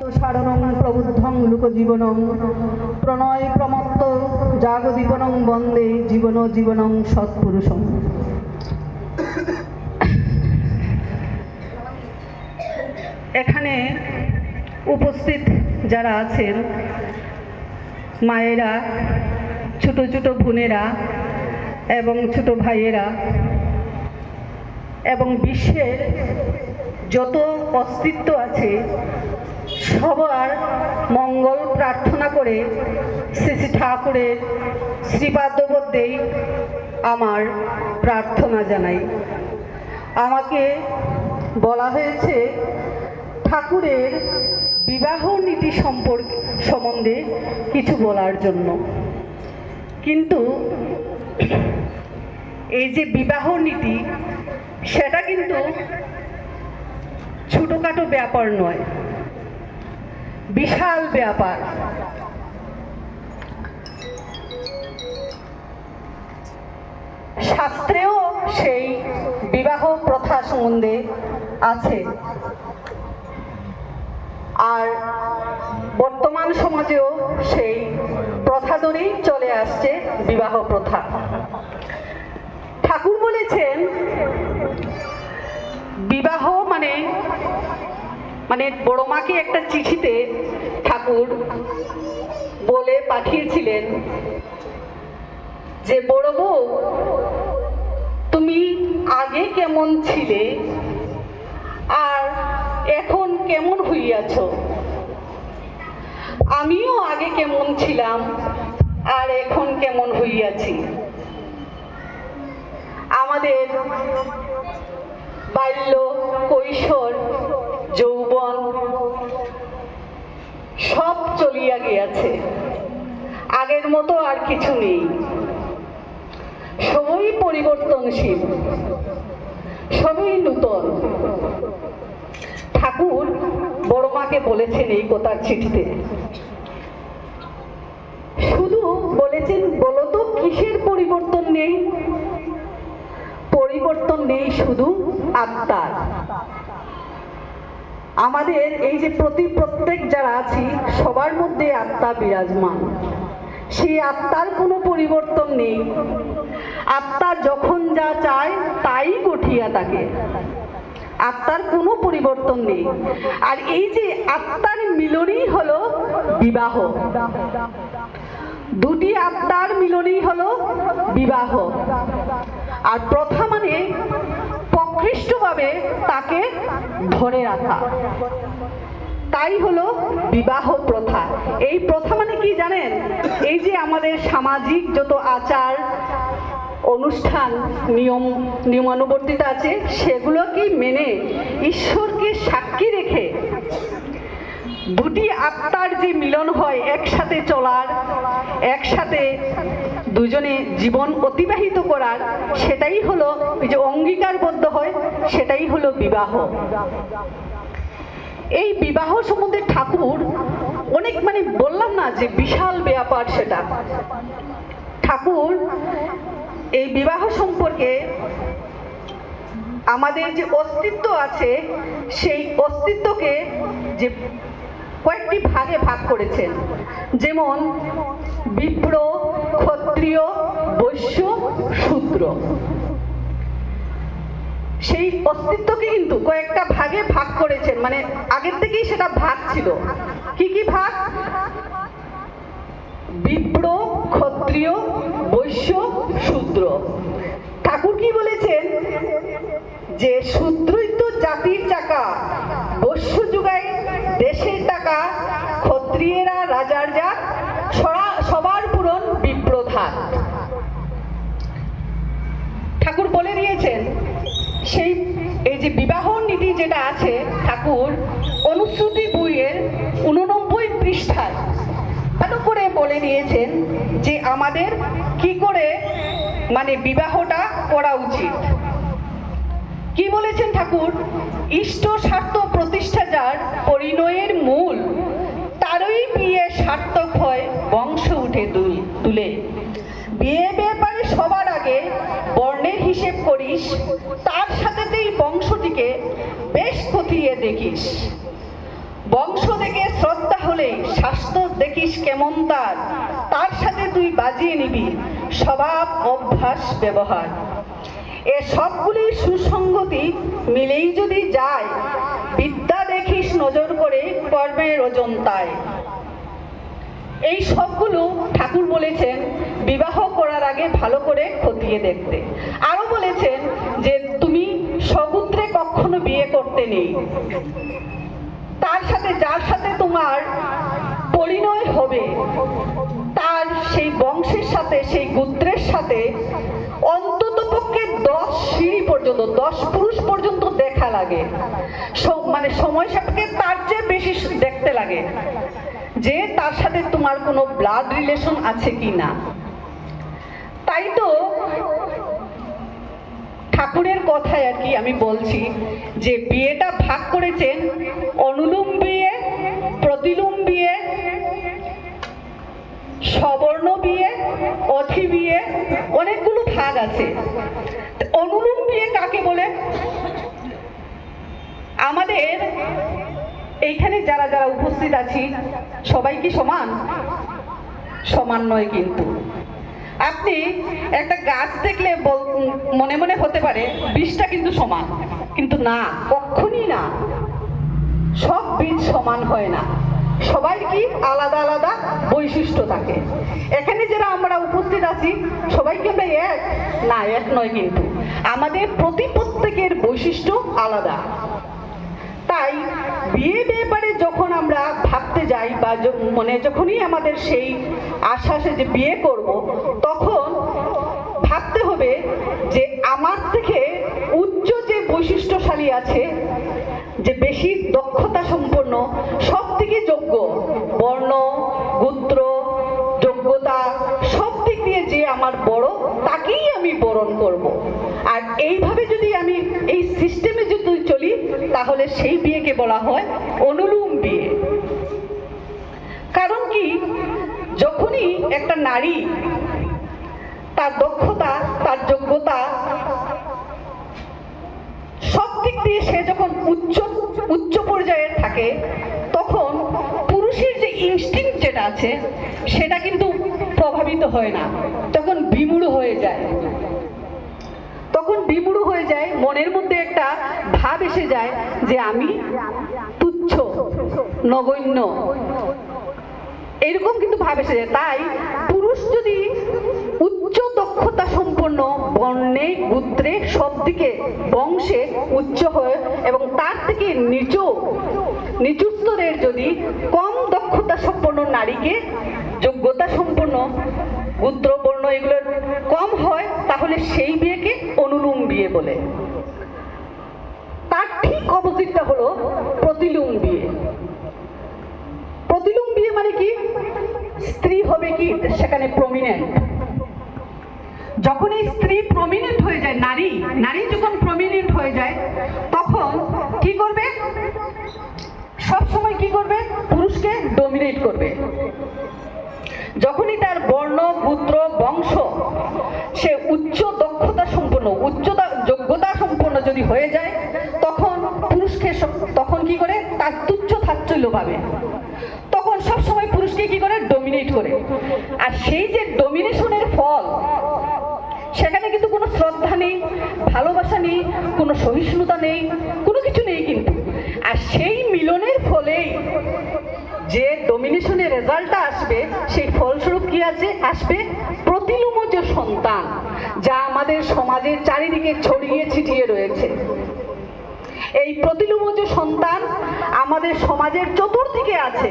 সারণং প্রবুদ্ধং লোকজীবনং। প্রণয় প্রমত্ত জাগদীপনং বন্দে জীবন জীবনং সৎপুরুষং। এখানে উপস্থিত যারা আছেন, মায়েরা, ছোট ছোট বোনেরা এবং ছোট ভাইয়েরা এবং বিশ্বের যত অস্তিত্ব আছে সবার মঙ্গল প্রার্থনা করে শ্রী শ্রী ঠাকুরের শ্রীপাদ্যবদ্যেই আমার প্রার্থনা জানাই। আমাকে বলা হয়েছে, ঠাকুরের বিবাহ নীতি সম্পর্ক সম্বন্ধে কিছু বলার জন্য। কিন্তু এই যে বিবাহ নীতি, সেটা কিন্তু ছোটোখাটো ব্যাপার নয়। বিশাল ব্যাপার। শাস্ত্রেও সেই বিবাহ প্রথা সম্বন্ধে আছে। আর বর্তমান সমাজেও সেই প্রথা ধরেই চলে আসছে বিবাহ প্রথা। ঠাকুর বলেছেন, বিবাহ মানে মানে বড় মাকে একটা চিঠিতে ঠাকুর বলে পাঠিয়েছিলেন যে, বড় বউ, তুমি আগে কেমন ছিলে আর এখন কেমন হইয়াছ? আমিও আগে কেমন ছিলাম আর এখন কেমন হইয়াছি? আমাদের বাল্য কৈশোর সব চলিয়া গিয়াছে। আগের মতো আর কিছু নেই। সবই পরিবর্তনশীল। সবই নূতন। ঠাকুর বড় মাকে বলেছেন এই কথার চিঠিতে। শুধু বলেছেন বলতো কিসের পরিবর্তন নেই? পরিবর্তন নেই শুধু আত্মার। আমাদের এই যে প্রতি প্রত্যেক যারা আছি, সবার মধ্যে আত্মা বিরাজমান। সেই আত্মার কোনো পরিবর্তন নেই। আত্মা যখন যা চায়, তাই গঠিয়া থাকে। আত্মার কোনো পরিবর্তন নেই। আর এই যে আত্মার মিলনই হলো বিবাহ। দুটি আত্মার মিলনই হলো বিবাহ। আর প্রথা মানে প্রকৃষ্টভাবে তাকে ধরে রাখা। তাই হলো বিবাহ প্রথা। এই প্রথা মানে কি জানেন? এই যে আমাদের সামাজিক যত আচার, অনুষ্ঠান, নিয়ম, নিয়মানুবর্তিতা আছে সেগুলোকে মেনে ঈশ্বরকে সাক্ষী রেখে দুটি আত্মার যে মিলন হয় একসাথে চলার, একসাথে দুজনে জীবন অতিবাহিত করার, সেটাই হলো যে অঙ্গীকারবদ্ধ হয়, সেটাই হলো বিবাহ। এই বিবাহ সম্বন্ধে ঠাকুর অনেক মানে বললাম না যে বিশাল ব্যাপার সেটা। ঠাকুর, এই বিবাহ সম্পর্কে আমাদের যে অস্তিত্ব আছে, সেই অস্তিত্বকে যে কয়েকটি ভাগে ভাগ করেছেন। যেমন, বিপ্র, ক্ষত্রিয়, বৈশ্য, শূদ্র। সেই অস্তিত্বকে কিন্তু কয়েকটা ভাগে ভাগ করেছেন। মানে আগের থেকেই সেটা ভাগ ছিল। কি কি ভাগ? বিপ্র, ক্ষত্রিয়, বৈশ্য, শূদ্র। ঠাকুর কি বলেছেন? যে শূদ্রই দেশের টাকা ক্ষত্রিয়েরা, রাজার সরা- সবার পূরণ বিপ্রধাত ঠাকুর বলে দিয়েছেন, সেই, এই যে বিবাহ নীতি যেটা আছে, ঠাকুর অনুশ্রুতি বইয়ের উননব্বই পৃষ্ঠায় ভালো করে বলে দিয়েছেন যে আমাদের কি করে মানে বিবাহটা করা উচিত। কি বলেছেন ঠাকুর? ইষ্ট স্বার্থ প্রতিষ্ঠা যার পরিণয়ের মূল, তারই বিয়ে সার্থক হয় বংশ উঠে তুলে। বিয়ে ব্যাপারে সবার আগে বর্ণের হিসেব করিস, তার সাথেতেই বংশটিকে বেশ খতিয়ে দেখিস। বংশ দেখে শ্রদ্ধা হলে স্বাস্থ্য দেখিস কেমন তার তার সাথে তুই বাজিয়ে নিবি স্বভাব, অভ্যাস, ব্যবহার। এ সবগুলি সুসঙ্গতি মিলেই যদি যায় বিদ্যা দেখিস নজর করে কর্মের ওজন তাই। এই সবগুলো ঠাকুর বলেছেন বিবাহ করার আগে ভালো করে খতিয়ে দেখতে। আরও বলেছেন যে তুমি সগুত্রে কখনো বিয়ে করতে নেই। তার সাথে যার সাথে তোমার পরিণয় হবে, তার সেই বংশের সাথে, সেই গোত্রের সাথে সিঁড়ি পর্যন্ত, দশ পুরুষ পর্যন্ত দেখা লাগে। মানে সময় সাপেক্ষে তার চেয়ে বেশি দেখতে লাগে। যে তার সাথে তোমার কোনো ব্লাড রিলেশন আছে কি না। তাই তো ঠাকুরের কথায় আর কি আমি বলছি যে, বিয়েটা ভাগ করেছেন অনুলুম বিয়ে প্রতিলুম বিয়ে সবর্ণ বিয়ে, অথি বিয়ে, অনেকগুলো ভাগ আছে। কাকে বলে? আমাদের এইখানে যারা যারা উপস্থিত আছি, সবাই কি সমান? সমান নয় কিন্তু। আপনি একটা গাছ দেখলে মনে মনে হতে পারে বীজটা কিন্তু সমান, কিন্তু না, কখনই না। সব বীজ সমান হয় না। সবাই কি আলাদা আলাদা বৈশিষ্ট্য থাকে। এখানে যারা আমরা উপস্থিত আছি, সবাই কি আমরা এক? না, এক নয় কিন্তু। আমাদের প্রতি প্রত্যেকের বৈশিষ্ট্য আলাদা। তাই বিয়ে ব্যাপারে যখন আমরা ভাবতে যাই বা মানে যখনই আমাদের সেই আশা আসে যে বিয়ে করব, তখন ভাবতে হবে যে আমার থেকে উচ্চ যে বৈশিষ্ট্যশালী আছে, যে বেশি দক্ষতা সম্পন্ন সব থেকে যোগ্য, বর্ণ, গোত্র, যোগ্যতা সব দিক দিয়ে যে আমার বড়, তাকেই আমি বরণ করব। আর এইভাবে যদি আমি এই সিস্টেমে যদি চলি, তাহলে সেই বিয়েকে বলা হয় অনুলুম বিয়ে। কারণ কি? যখনই একটা নারী তার দক্ষতা, তার যোগ্যতা, সব দিক দিয়ে সে যখন উচ্চ উচ্চ পর্যায়ে থাকে, তখন পুরুষের যে ইনস্টিং যেটা আছে, সেটা কিন্তু প্রভাবিত হয় না। তখন বিমূঢ় হয়ে যায়। তখন বিমূঢ় হয়ে যায়, মনের মধ্যে একটা ভাব এসে যায় যে আমি তুচ্ছ, নগণ্য। এরকম কিন্তু ভাব এসে যায়। তাই পুরুষ যদি উচ্চ দক্ষতা সম্পন্ন, বর্ণে, গোত্রে সব দিকে বংশে উচ্চ হয় এবং তার থেকে নিচু নিচু স্তরের যদি কম দক্ষতা সম্পন্ন নারীকে, যোগ্যতা সম্পন্ন গোত্র বর্ণ এগুলো কম হয়, তাহলে সেই বিয়েকে অনুলুম বিয়ে বলে। তার ঠিক অপোজিটটা হলো প্রতিলুম বিয়ে। প্রতিলুম বিয়ে মানে কি? স্ত্রী হবে কি? সেখানে প্রমিনেন্ট যখন এই স্ত্রী প্রমিনেন্ট হয়ে যায়, নারী নারী যখন প্রমিনেন্ট হয়ে যায়, তখন কি করবে? সব সময় কি করবে? পুরুষকে ডমিনেট করবে। যখনই তার বর্ণ, পুত্র, বংশ, সে উচ্চ দক্ষতা সম্পন্ন উচ্চতা যোগ্যতা সম্পন্ন যদি হয়ে যায়, তখন পুরুষকে তখন কি করে? তার তুচ্ছ তাচ্ছল্য পাবে তখন সব সময় পুরুষকে কি করে? ডমিনেট করে। আর সেই যে ডমিনেশনের ফল, সেখানে কিন্তু কোনো শ্রদ্ধা নেই, ভালোবাসা নেই, কোনো সহিষ্ণুতা নেই, কোনো কিছু নেই কিন্তু। আর সেই মিলনের ফলেই যে ডমিনেশনের রেজাল্টটা আসবে, সেই ফলস্বরূপ কি আছে? আসবে প্রতিলুমজ সন্তান, যা আমাদের সমাজের চারিদিকে ছড়িয়ে ছিটিয়ে রয়েছে। এই প্রতিলুমজ সন্তান আমাদের সমাজের চতুর্দিকে আছে।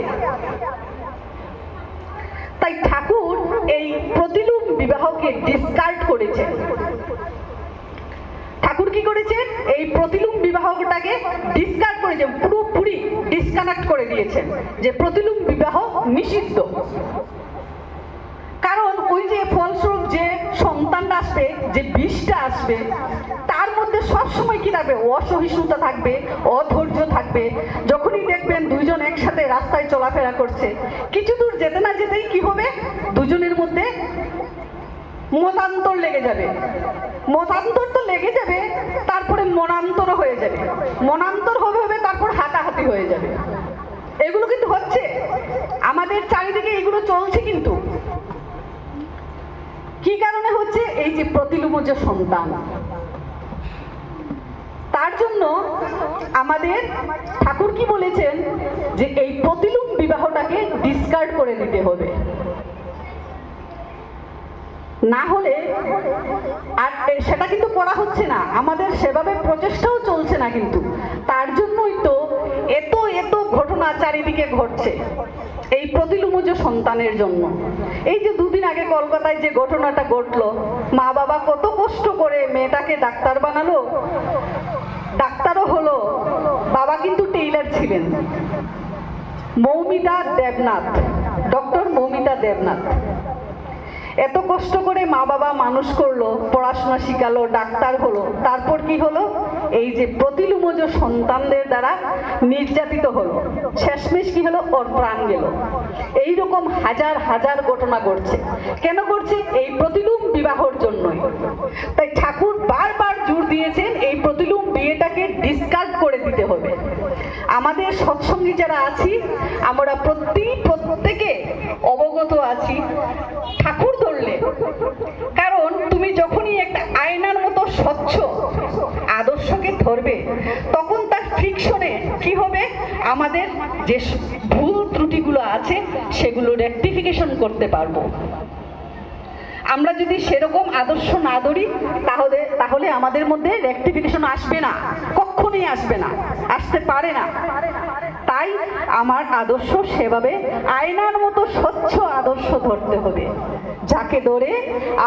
তাই ঠাকুর এই প্রতিলুম বিবাহকে ডিসকার্ড করেছেন। ঠাকুর কি করেছেন এই প্রতিলুম বিবাহটাকে ডিসকার্ড করেছেন পুরোপুরি ডিসকানেক্ট করে দিয়েছেন যে প্রতিলুম বিবাহ নিষিদ্ধ। কারণ ওই যে ফলস্বরূপ যে সন্তানটা আসবে, যে বিষটা আসবে, তার মধ্যে সব সময় কি থাকবে? অসহিষ্ণুতা থাকবে, অধৈর্য থাকবে। যখনই দেখবেন দুইজন একসাথে রাস্তায় চলাফেরা করছে, কিছু দূর যেতে না যেতেই কি হবে? দুজনের মধ্যে মতান্তর লেগে যাবে। মতান্তর তো লেগে যাবে, তারপরে মনান্তর হয়ে যাবে। মনান্তর হবে হবে তারপর হাতাহাতি হয়ে যাবে। এগুলো কিন্তু হচ্ছে। আমাদের চারিদিকে এগুলো চলছে কিন্তু। কি কারণে হচ্ছে? এই যে প্রতিলুম যে সন্তান। তার জন্য আমাদের ঠাকুর কি বলেছেন যে এই প্রতিলুম বিবাহটাকে ডিসকার্ড করে দিতে হবে। না হলে আর সেটা কিন্তু করা হচ্ছে না। আমাদের সেভাবে প্রচেষ্টাও চলছে না কিন্তু। তার জন্যই তো এত এত ঘটনা চারিদিকে ঘটছে এই প্রতিলুমজ সন্তানের জন্য। এই যে দুদিন আগে কলকাতায় যে ঘটনাটা ঘটলো, মা বাবা কত কষ্ট করে মেয়েটাকে ডাক্তার বানালো, ডাক্তারও হলো, বাবা কিন্তু টেইলার ছিলেন। মৌমিতা দেবনাথ, ডক্টর মৌমিতা দেবনাথ। এত কষ্ট করে মা বাবা মানুষ করল, পড়াশোনা শিখালো, ডাক্তার হলো। তারপর কি হলো? এই যে প্রতিলুমজ সন্তানদের দ্বারা নির্যাতিত হলো। শেষমেশ কি হলো? ওর প্রাণ গেল। এই রকম হাজার হাজার ঘটনা ঘটছে। কেন ঘটছে? এই প্রতিলুম বিবাহর জন্যই। তাই ঠাকুর বারবার জোর দিয়েছেন এই প্রতিলুম বিয়েটাকে ডিসকার্ড করে দিতে হবে। আমাদের সৎসঙ্গী যারা আছি আমরা প্রতি প্রত্যেকে অবগত আছি ঠাকুর ধরলে। কারণ তুমি যখনই একটা আয়নার মতো স্বচ্ছ আদর্শকে ধরবে, তখন তার ফ্রিকশনে কি হবে? আমাদের যে ভুল ত্রুটিগুলো আছে, সেগুলো রেকটিফিকেশন করতে পারব। আমরা যদি সেরকম আদর্শ না ধরি, তাহলে তাহলে আমাদের মধ্যে রেকটিফিকেশন আসবে না, কখনই আসবে না, আসতে পারে না। তাই আমার আদর্শ সেভাবে আয়নার মতো স্বচ্ছ আদর্শ ধরতে হবে। যাকে ধরে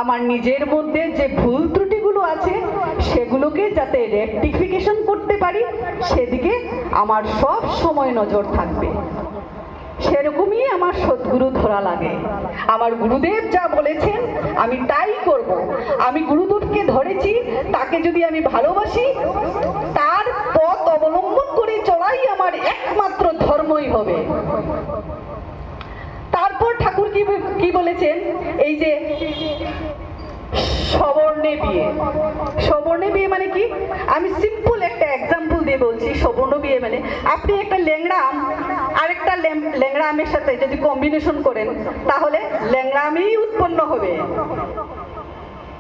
আমার নিজের মধ্যে যে ভুল ত্রুটিগুলো আছে, সেগুলোকে যাতে রেকটিফিকেশন করতে পারি, সেদিকে আমার সব সময় নজর থাকবে। সেরকমই আমার সদ্গুরু ধরা লাগে। আমার গুরুদেব যা বলেছেন, আমি তাই করব। আমি গুরুদেবকে ধরেছি, তাকে যদি আমি ভালোবাসি, তার পথ অবলম্বন করে চলাই আমার একমাত্র ধর্মই হবে। তারপর ঠাকুর কি কি বলেছেন? এই যে সবর্ণে বিয়ে। সবর্ণে বিয়ে মানে কি? আমি সিম্পল একটা এক্সাম্পল দিয়ে বলছি, সবর্ণ বিয়ে মানে আপনি একটা ল্যাংড়া আম আর একটা ল্যাংড়া আমের সাথে যদি কম্বিনেশন করেন, তাহলে ল্যাংড়া আমেই উৎপন্ন হবে।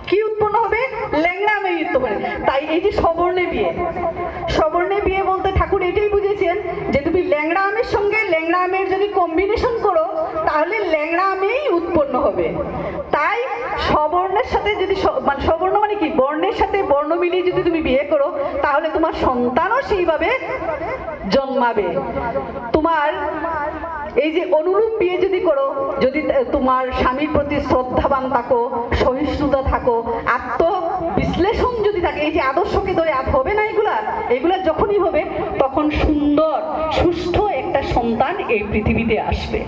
কি উৎপন্ন হবে? ল্যাংড়া আমেই উৎপন্ন তাই এই যে সবর্ণে বিয়ে সবর্ণে বিয়ে বলতে ঠাকুর এটাই বুঝেছেন যে তুমি ল্যাংড়া আমের সঙ্গে ল্যাংড়া আমের যদি কম্বিনেশন করো উৎপন্ন হবে। তাই সবর্ণের সাথে যদি মানে সবর্ণ মানে কি? বর্ণের সাথে বর্ণ মিলিয়ে যদি তুমি বিয়ে করো, তাহলে তোমার সন্তানও সেইভাবে জন্মাবে। তোমার এই যে অনুরূপ বিয়ে যদি করো, যদি তোমার স্বামীর প্রতি শ্রদ্ধাবান থাকো, সহিষ্ণুতা থাকো আত্ম বিশ্লেষণ যদি থাকে, এই যে আদর্শকে ধরে আর হবে না এগুলা এগুলা যখনই হবে, তখন সুন্দর, সুষ্ঠু একটা সন্তান এই পৃথিবীতে আসবে।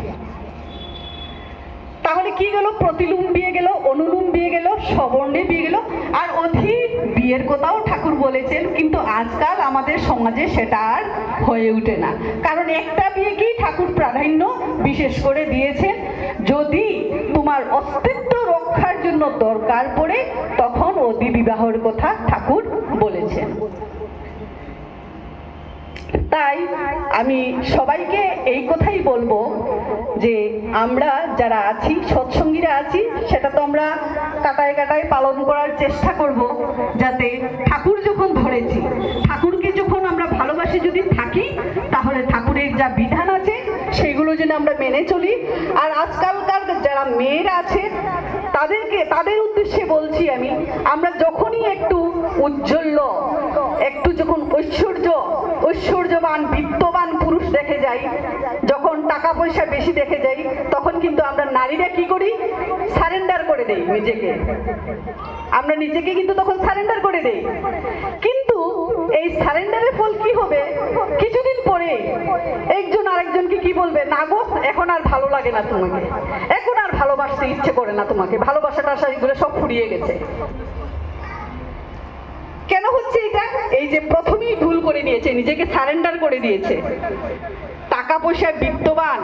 তাহলে কি গেল? প্রতিলুম বিয়ে গেল, অনুলুম বিয়ে গেল সবর্ণে বিয়ে গেল, আর অধিক বিয়ের কথাও ঠাকুর বলেছেন, কিন্তু আজকাল আমাদের সমাজে সেটা আর হয়ে ওঠে না। কারণ একটা বিয়েকেই ঠাকুর প্রাধান্য বিশেষ করে দিয়েছেন, যদি তোমার অস্তিত্ব রক্ষার জন্য দরকার পড়ে, তখন অতি বিবাহের কথা ঠাকুর বলেছেন। তাই আমি সবাইকে এই কথাই বলব যে আমরা যারা আছি, সৎসঙ্গীরা আছি, সেটা তো আমরা কাটায় কাটায় পালন করার চেষ্টা করব যাতে ঠাকুর যখন ধরেছি, ঠাকুরকে যখন আমরা ভালোবাসে যদি থাকি, তাহলে ঠাকুরের যা বিধান আছে, সেগুলো যেন আমরা মেনে চলি। আর আজকালকার যারা মেয়েরা আছে তাদেরকে, তাদের উদ্দেশ্যে বলছি আমি, আমরা যখনই একটু উজ্জ্বল্য একটু যখন ঐশ্বর্য, ঐশ্বর্যবান, বিত্তবান পুরুষ দেখে যাই, যখন টাকা পয়সা বেশি দেখে যাই, তখন কিন্তু আমরা নারীরা কি করি? সারেন্ডার করে দেই নিজেকে। আমরা নিজেকে কিন্তু তখন সারেন্ডার করে দেই। কিন্তু এই সারেন্ডারের ফল কি হবে? কিছুদিন পরে একজন আরেকজনকে কি বলবে? না গো, এখন আর ভালো লাগে না তোমাকে। এখন আর ভালোবাসতে ইচ্ছে করে না তোমাকে। ভালোবাসাটা আসা এগুলো সব ফুরিয়ে গেছে। কেন হচ্ছে এটা? এই যে প্রথমেই ভুল করে নিয়েছে নিজেকে স্যারেন্ডার করে দিয়েছে। টাকা পয়সায় বিত্তবান,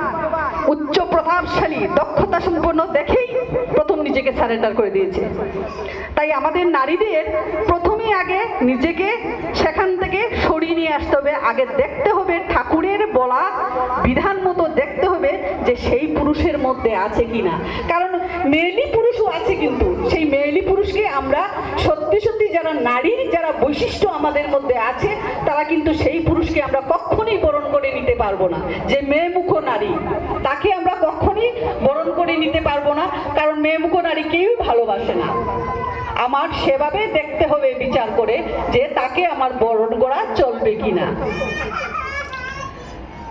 উচ্চ প্রভাবশালী দক্ষতা সম্পন্ন দেখেই প্রথম নিজেকে সারেন্ডার করে দিয়েছে। তাই আমাদের নারীদের প্রথমে আগে নিজেকে সেখান থেকে সরিয়ে নিয়ে আসতে হবে। আগে দেখতে হবে ঠাকুরের বলা বিধান মতো দেখতে হবে যে সেই পুরুষের মধ্যে আছে কিনা। কারণ মেয়েলি পুরুষও আছে কিন্তু, সেই মেয়েলি পুরুষকে আমরা সত্যি সত্যি যারা নারীর যারা বৈশিষ্ট্য আমাদের মধ্যে আছে, তারা কিন্তু সেই পুরুষকে আমরা কখনোই বরণ করে নিতে পারব না। যে মেয়ে মুখ নারী, তাকে আমরা কখনোই বরণ করে নিতে পারব না, কারণ মেয়ে মুখ নারী কেউ ভালোবাসে না। আমার সেভাবে দেখতে হবে বিচার করে যে তাকে আমার বরণ করা চলবে কিনা।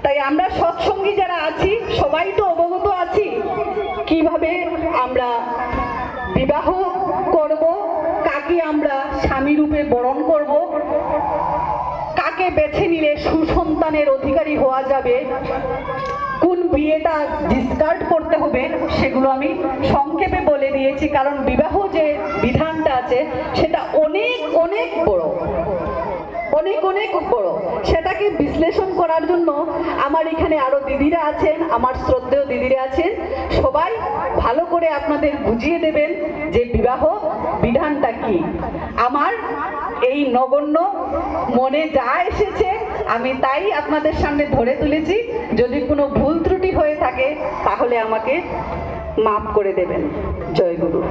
তাই আমরা সৎসঙ্গী যারা আছি, সবাই তো অবগত আছি, কীভাবে আমরা বিবাহ করব, কাকে আমরা স্বামী রূপে বরণ করব কাকে বেছে নিলে সুসন্তানের অধিকারী হওয়া যাবে। কোন বিয়েটা ডিসকার্ড করতে হবে, সেগুলো আমি সংক্ষেপে বলে দিয়েছি, কারণ বিবাহ যে বিধানটা আছে, সেটা অনেক অনেক বড় অনেক বড় সেটাকে বিশ্লেষণ করার জন্য আমার এখানে আরও দিদিরা আছেন, আমার শ্রদ্ধেয় দিদিরা আছেন। সবাই ভালো করে আপনাদের বুঝিয়ে দেবেন যে বিবাহ বিধানটা কি। আমার এই নগণ্য মনে যা এসেছে, আমি তাই আপনাদের সামনে ধরে তুলেছি। যদি কোনো ভুল ত্রুটি হয়ে থাকে, তাহলে আমাকে মাফ করে দেবেন। জয় গুরু।